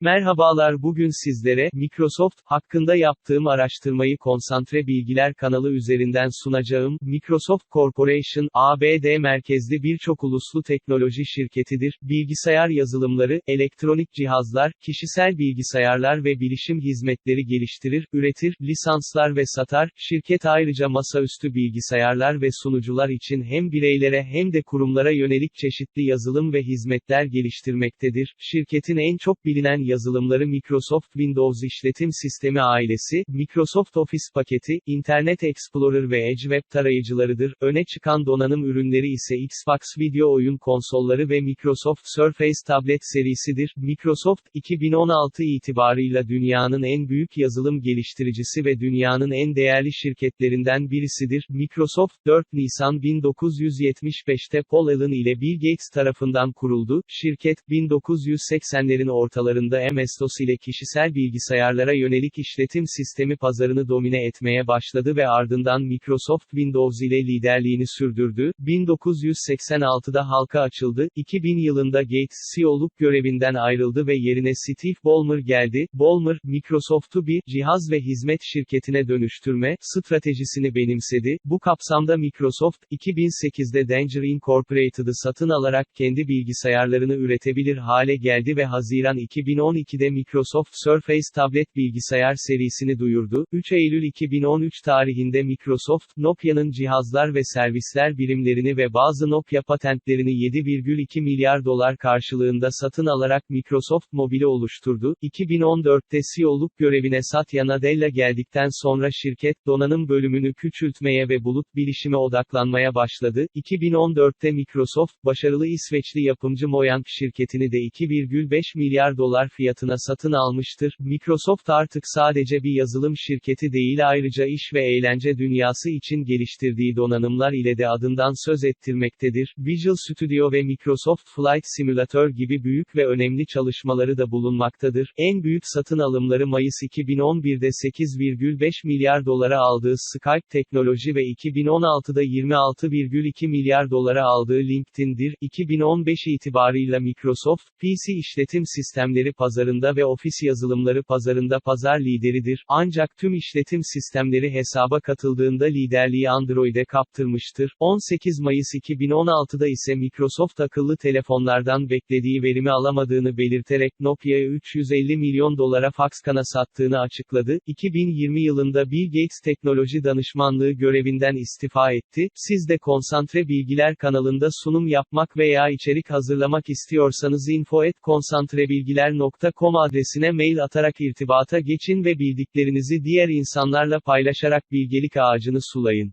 Merhabalar bugün sizlere, Microsoft, hakkında yaptığım araştırmayı Konsantre Bilgiler kanalı üzerinden sunacağım. Microsoft Corporation, ABD merkezli birçok uluslu teknoloji şirketidir. Bilgisayar yazılımları, elektronik cihazlar, kişisel bilgisayarlar ve bilişim hizmetleri geliştirir, üretir, lisanslar ve satar. Şirket ayrıca masaüstü bilgisayarlar ve sunucular için hem bireylere hem de kurumlara yönelik çeşitli yazılım ve hizmetler geliştirmektedir. Şirketin en çok bilinen yazılımları Microsoft Windows işletim sistemi ailesi, Microsoft Office paketi, Internet Explorer ve Edge web tarayıcılarıdır. Öne çıkan donanım ürünleri ise Xbox video oyun konsolları ve Microsoft Surface tablet serisidir. Microsoft, 2016 itibarıyla dünyanın en büyük yazılım geliştiricisi ve dünyanın en değerli şirketlerinden birisidir. Microsoft, 4 Nisan 1975'te Paul Allen ile Bill Gates tarafından kuruldu. Şirket, 1980'lerin ortalarında MS-DOS ile kişisel bilgisayarlara yönelik işletim sistemi pazarını domine etmeye başladı ve ardından Microsoft Windows ile liderliğini sürdürdü. 1986'da halka açıldı. 2000 yılında Gates CEO'luk görevinden ayrıldı ve yerine Steve Ballmer geldi. Ballmer, Microsoft'u bir cihaz ve hizmet şirketine dönüştürme stratejisini benimsedi. Bu kapsamda Microsoft, 2008'de Danger Incorporated'ı satın alarak kendi bilgisayarlarını üretebilir hale geldi ve Haziran 2012'de Microsoft Surface tablet bilgisayar serisini duyurdu. 3 Eylül 2013 tarihinde Microsoft, Nokia'nın cihazlar ve servisler birimlerini ve bazı Nokia patentlerini 7,2 milyar dolar karşılığında satın alarak Microsoft Mobil'i oluşturdu. 2014'te CEO'luk görevine Satya Nadella geldikten sonra şirket, donanım bölümünü küçültmeye ve bulut bilişime odaklanmaya başladı. 2014'te Microsoft, başarılı İsveçli yapımcı Moyank şirketini de 2,5 milyar dolar fiyatına satın almıştır. Microsoft artık sadece bir yazılım şirketi değil ayrıca iş ve eğlence dünyası için geliştirdiği donanımlar ile de adından söz ettirmektedir. Visual Studio ve Microsoft Flight Simulator gibi büyük ve önemli çalışmaları da bulunmaktadır. En büyük satın alımları Mayıs 2011'de 8,5 milyar dolara aldığı Skype Teknoloji ve 2016'da 26,2 milyar dolara aldığı LinkedIn'dir. 2015 itibarıyla Microsoft, PC işletim sistemleri pazarında ve ofis yazılımları pazarında pazar lideridir. Ancak tüm işletim sistemleri hesaba katıldığında liderliği Android'e kaptırmıştır. 18 Mayıs 2016'da ise Microsoft akıllı telefonlardan beklediği verimi alamadığını belirterek Nokia'ya 350 milyon dolara Foxconn'a sattığını açıkladı. 2020 yılında Bill Gates teknoloji danışmanlığı görevinden istifa etti. Siz de Konsantre Bilgiler kanalında sunum yapmak veya içerik hazırlamak istiyorsanız info@konsantrebilgiler.com adresine mail atarak irtibata geçin ve bildiklerinizi diğer insanlarla paylaşarak bilgelik ağacını sulayın.